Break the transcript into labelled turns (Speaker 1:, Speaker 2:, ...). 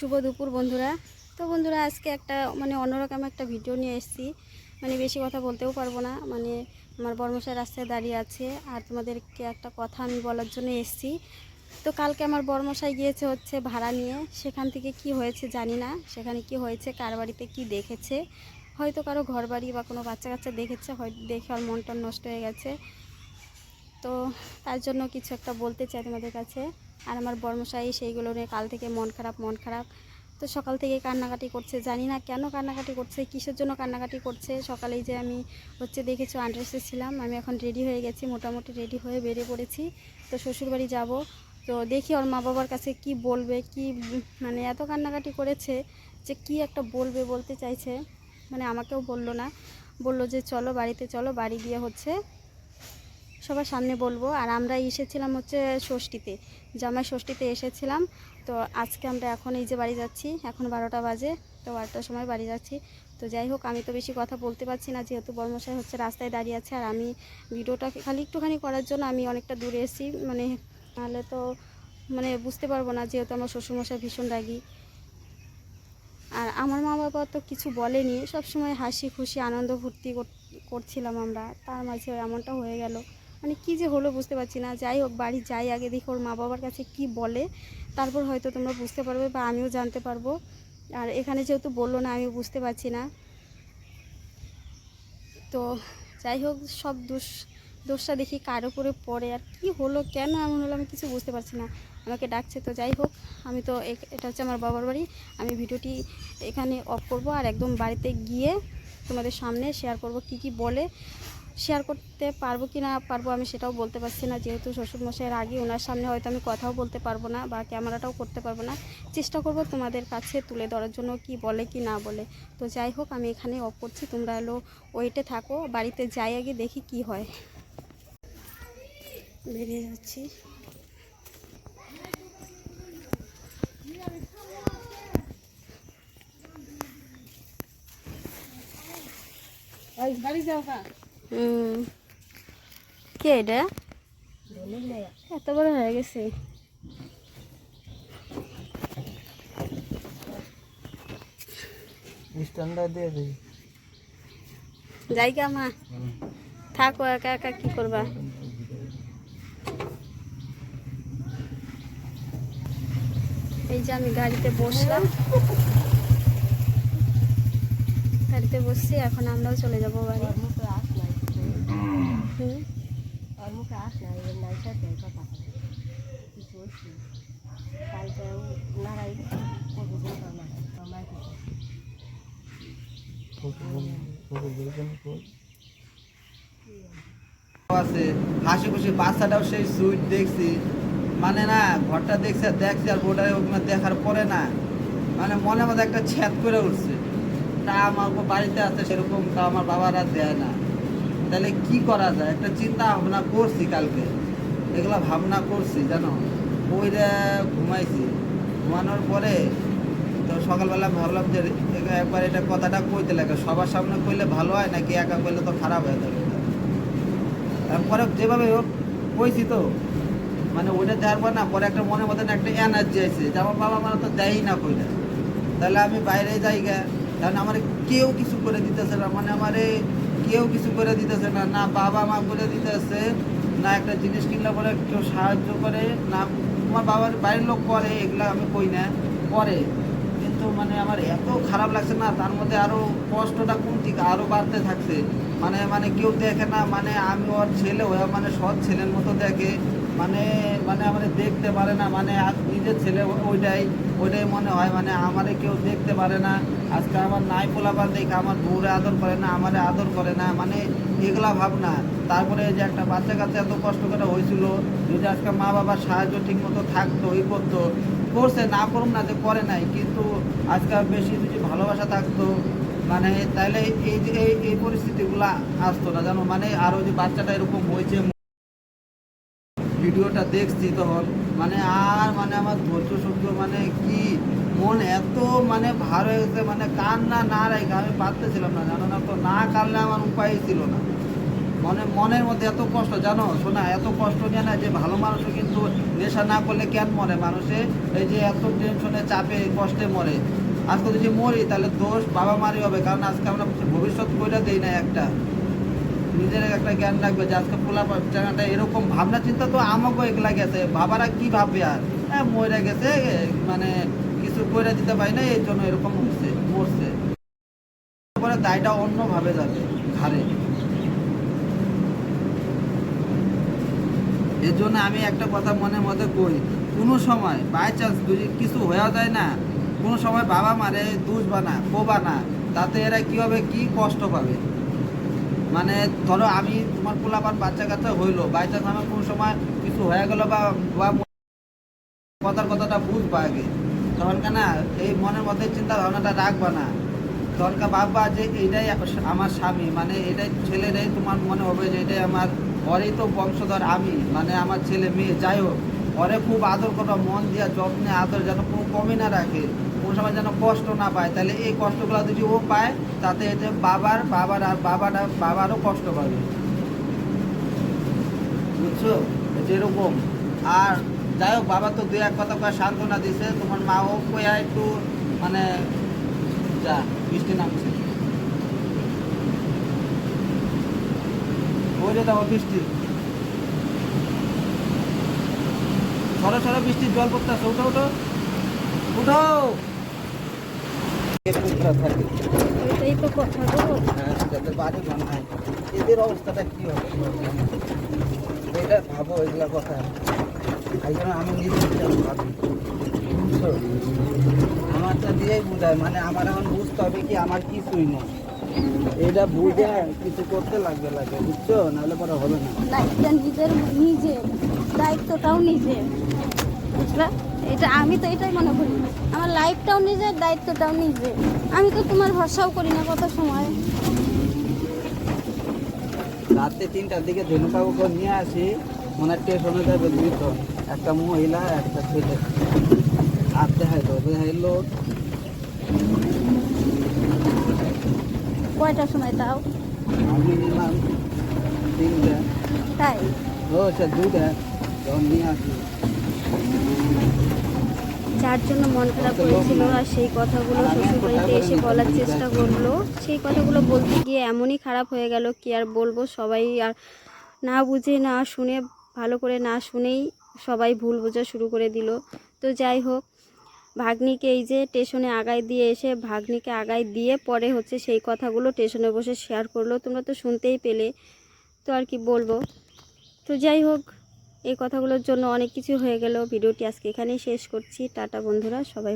Speaker 1: শুভ দুপুর বন্ধুরা। তো বন্ধুরা, আজকে একটা মানে অন্যরকম একটা ভিডিও নিয়ে এসেছি। মানে বেশি কথা বলতেও পারব না। মানে আমার বর্মশাই রাস্তায় দাঁড়িয়ে আছে আর তোমাদেরকে একটা কথা আমি বলার জন্য এসেছি। তো কালকে আমার বর্মশাই গিয়েছে হচ্ছে ভাড়া নিয়ে। সেখান থেকে কি হয়েছে জানি না। সেখানে কি হয়েছে, কার বাড়িতে কী দেখেছে। হয়তো কারও ঘর বাড়ি বা কোনো বাচ্চা কাচ্চা দেখেছে, হয়তো দেখে আর মনটা নষ্ট হয়ে গেছে। তো তার জন্য কিছু একটা বলতে চাই তোমাদের কাছে। আর আমার বর্মশাই সেইগুলো নিয়ে কাল থেকে মন খারাপ মন খারাপ। তো সকাল থেকে কান্নাকাটি করছে, জানি না কেন কান্নাকাটি করছে, কিসের জন্য কান্নাকাটি করছে। সকালেই যে আমি হচ্ছে দেখেছ আন্ড্রেসে ছিলাম, আমি এখন রেডি হয়ে গেছি, মোটামুটি রেডি হয়ে বেরিয়ে পড়েছি। তো শ্বশুরবাড়ি যাব। তো দেখি ওর মা বাবার কাছে কি বলবে, কি মানে এত কান্নাকাটি করেছে যে কি একটা বলবে বলতে চাইছে। মানে আমাকেও বলল না। বলল যে, চলো বাড়িতে, চলো বাড়ি গিয়ে হচ্ছে সবার সামনে বলব। আর আমরা এসেছিলাম হচ্ছে ষষ্ঠীতে। জামাই ষষ্ঠীতে এসেছিলাম, তো আজকে আমরা এখন এই যে বাড়ি যাচ্ছি, এখন বারোটা বাজে, তো বারোটার সময় বাড়ি যাচ্ছি। তো যাই হোক, আমি তো বেশি কথা বলতে পারছি না, যেহেতু বর্মশাই হচ্ছে রাস্তায় দাঁড়িয়ে আছে, আর আমি ভিডিওটা খালি একটুখানি করার জন্য আমি অনেকটা দূরে এসেছি। মানে নাহলে তো মানে বুঝতে পারব না, যেহেতু আমার শ্বশুরমশাই ভীষণ রাগি। আর আমার মা বাবা তো কিছু বলেনি, সবসময় হাসি খুশি, আনন্দ ফুর্তি করছিলাম আমরা। তার মাঝে এমনটা হয়ে গেল। মানে কি যে হলো বুঝতে পারছি না। যাই হোক, বাড়ি যাই আগে দেখি ওর মা বাবার কাছে কি বলে, তারপর হয়তো তোমরা বুঝতে পারবে বা আমিও জানতে পারব। আর এখানে যেহেতু বলল না আমি বুঝতে পারছি না। তো যাই হোক, সব দোষ, দোষটা দেখি কার উপরে পড়ে, আর কি হলো, কেন এমন হলো আমি কিছু বুঝতে পারছি না। আমাকে ডাকছে তো যাই হোক, আমি তো এটা হচ্ছে আমার বাবার বাড়ি। আমি ভিডিওটি এখানে অফ করব, আর একদম বাড়িতে গিয়ে তোমাদের সামনে শেয়ার করব কি কি বলে। শেয়ার করতে পারব কি না পারব আমি সেটাও বলতে পারছি না। যেহেতু শ্বশুরমশাইয়ের আগে ওনার সামনে হয়তো আমি কথাও বলতে পারব না বা ক্যামেরাটাও করতে পারব না। চেষ্টা করব তোমাদের কাছে তুলে ধরার জন্য কি বলে কি না বলে। তো যাই হোক, আমি এখানে অফ করছি। তোমরা হলো ওয়েটে থাকো, বাড়িতে যাই আগে দেখি কি হয়। বেরিয়ে যাচ্ছি।
Speaker 2: বাড়ি যাও কা
Speaker 1: কে এটা? এত বড় হয়ে গেছে।
Speaker 3: দিয়ে দিই।
Speaker 1: মা। থাকো একা একা কি করবা? এই যে আমি গাড়িতে বসলাম। গাড়িতে বসছি এখন আমরাও চলে যাব বাড়ি
Speaker 2: ওর মুখে আস নাই
Speaker 1: হুম
Speaker 2: ওর মুখে আস নাই এর নাই সাথে কথা কি চলছে কালকে নারাই করব বলতো আমার
Speaker 3: আছে, হাসি খুশি, বাচ্চাটাও সেই সুইট দেখছি। মানে না, ঘরটা দেখছি দেখছি আর ওটা ওখানে দেখার পরে না মানে মনে মধ্যে একটা ছ্যাদ করে উঠছে। তা আমার বাড়িতে আছে সেরকম, তা আমার বাবারা দেয় না। তাহলে কি করা যায়? একটা চিন্তা ভাবনা করছি কালকে। এগুলো ভাবনা করছি, জানো? ওইটা ঘুমাইছি। ঘুমানোর পরে তো সকালবেলা ভাবলাম যে একবার এটা কথাটা কইতে লাগে। সবার সামনে কইলে ভালো হয়, নাকি একা কইলে তো খারাপ হয়ে যাবে? তারপরে যেভাবে হোক, কইছি তো। মানে ওইটা দেওয়ার পর না, পরে একটা মনের মতন একটা এনার্জি আছে যে আমার বাবা মারা তো দেয়ই না কইলে। তাহলে আমি বাইরে যাই গা। তাহলে আমার কেউ কিছু করে দিতেছে না। মানে আমারে কেউ কিছু করে দিতেছে না না বাবা মা বলে দিতেছে, না একটা জিনিস কিনলে পরে কেউ সাহায্য করে, না আমার বাবার বাড়ির লোক করে, এগুলো আমি কই না, করে। কিন্তু মানে আমার এত খারাপ লাগছে না, তার মধ্যে আরও কষ্টটা কোন থেকে আরও বাড়তে থাকছে। মানে মানে কেউ দেখে না মানে আমি ওর ছেলে ওরা মানে সৎ ছেলের মতো দেখে। মানে মানে আমার দেখতে পারে না মানে নিজের ছেলে ওইটাই ওইটাই মনে হয় মানে আমারে কেউ দেখতে পারে না। আজকে আমার নাই পোলাপার দেখে, আমার বউরে আদর করে না, আমারে আদর করে না মানে এগুলা ভাবনা। তারপরে যে একটা বাচ্চা কাচ্চা এত কষ্ট করে হয়েছিল, যদি আজকে মা বাবার সাহায্য ঠিক মতো থাকতো, ই করতো, করছে, না করুন না যে করে নাই, কিন্তু আজকে বেশি যদি ভালোবাসা থাকতো মানে তাহলে এই যে এই পরিস্থিতিগুলা আসতো না, জানো? মানে আরও যে বাচ্চাটা এরকম হয়েছে ভিডিওটা দেখছি তখন মানে আর মানে আমার ধৈর্য শক্তি মানে কি মন এত মানে ভার হয়ে গেছে মানে কান্না না রেখে আমি পারতেছিলাম না, জানো না তো, না কানলে আমার উপায় ছিল না। মনে, মনের মধ্যে এত কষ্ট, জানো, শোনা, এত কষ্ট নিয়ে না যে ভালো মানুষও কিন্তু নেশা না করলে কেন মরে? মানুষে এই যে এত টেনশনে চাপে, কষ্টে মরে। আজকে যদি মরি, তাহলে দোষ বাবা মারই হবে, কারণ আজকে আমরা ভবিষ্যৎ করে দেই না একটা। নিজের একটা জ্ঞান রাখবে যে আজকে পোলা জায়গাটা এরকম ভাবনা চিন্তা তো আমাকেও একলা গেছে বাবারা কি ভাববে আর? হ্যাঁ মরে গেছে মানে কিছু করে দিতে পারি না এই জন্য এরকম হচ্ছে মরছে। পরে দায়টা অন্যভাবে যাবে, ঘাড়ে। এর জন্য আমি একটা কথা মনের মধ্যে কই, কোনো সময় বাই চান্স যদি কিছু হয়ে যায় না, কোনো সময় বাবা মারে দুষ বানা কোবা না, তাতে এরা কি কি কষ্ট পাবে? মানে ধরো আমি তোমার পোলাপান বাচ্চা কাচ্চা হইল বাই চান্স আমার কোনো সময় কিছু হয়ে গেল বা কথার কথাটা বুঝবা আগে। তখন কেন এই মনের মধ্যে চিন্তা ভাবনাটা রাখবা না। দরকার ভাববা যে এইটাই আমার স্বামী মানে এটাই ছেলেরাই তোমার মনে হবে যে এটাই আমার, ওরই তো বংশধর আমি মানে আমার ছেলে মেয়ে, যাই হোক। ওরে খুব আদর করবা মন দিয়া যত্নে আদর যেন কোনো কমই না রাখে, কোনো সময় যেন কষ্ট না পায়। তাহলে এই কষ্টগুলো যদি ও পায়, তাতে এতে বাবার বাবার আর বাবাটা, বাবারও কষ্ট পাবে। বুঝছ? যেরকম। আর যাই হোক, বাবা তো দু এক কথা কয়ে সান্ত্বনা দিছে, তোমার মাও কয়া একটু মানে যা, বৃষ্টি নামছে। ওইটা দেখো বৃষ্টি। সরো সরো বৃষ্টির জল পড়তেছে উঠো উঠো। উঠো।
Speaker 1: ওইটাই তো কথা গো।
Speaker 3: হ্যাঁ, যাদের বাড়ি এদের অবস্থাটা কি হবে? এটা ভাবো এগুলা কথা। এই জন্য আমি নিজে ভাবি? আমারটা দিয়েই বোঝায় মানে আমার এখন বুঝতে হবে কি আমার কিছুই নেই। এটা বুঝে কিছু করতে লাগবে লাগে বুঝছ? নাহলে পরে হবে না।
Speaker 1: লাইফটা নিজের নিজে দায়িত্বটাও নিজে বুঝলা? এটা আমি তো এটাই মনে করি। আমার লাইফটাও নিজের দায়িত্বটাও নিজে আমি তো তোমার ভরসাও করি না কত সময়।
Speaker 3: রাত্রে তিনটার দিকে ধনুকাকুকে নিয়ে আসি মনে স্টেশনে যাবে দুইজন একটা মহিলা একটা ছেলে। আর দেখাইলো দেখাইলো।
Speaker 1: কয়টার সময় তাও?
Speaker 3: আমি নিলাম তিনটা
Speaker 1: তাই?
Speaker 3: ও সে দুইটা যখন নিয়ে আসি
Speaker 1: যার জন্য মন খারাপ হয়েছিল আর সেই কথাগুলো শ্বশুরবাড়িতে এসে বলার চেষ্টা করল। সেই কথাগুলো বলতে গিয়ে এমনই খারাপ হয়ে গেল কি আর বলব? সবাই আর না বুঝে না শুনে ভালো করে না শুনেই সবাই ভুল বোঝা শুরু করে দিল। তো যাই হোক ভাগ্নিকে এই যে স্টেশনে আগায় দিয়ে এসে ভাগ্নিকে আগায় দিয়ে পরে হচ্ছে সেই কথাগুলো স্টেশনে বসে শেয়ার করল। তোমরা তো শুনতেই পেলে। তো আর কি বলব? তো যাই হোক, এই কথাগুলোর জন্য অনেক কিছু হয়ে গেল। ভিডিওটি আজকে এখানেই শেষ করছি। টাটা বন্ধুরা, সবাই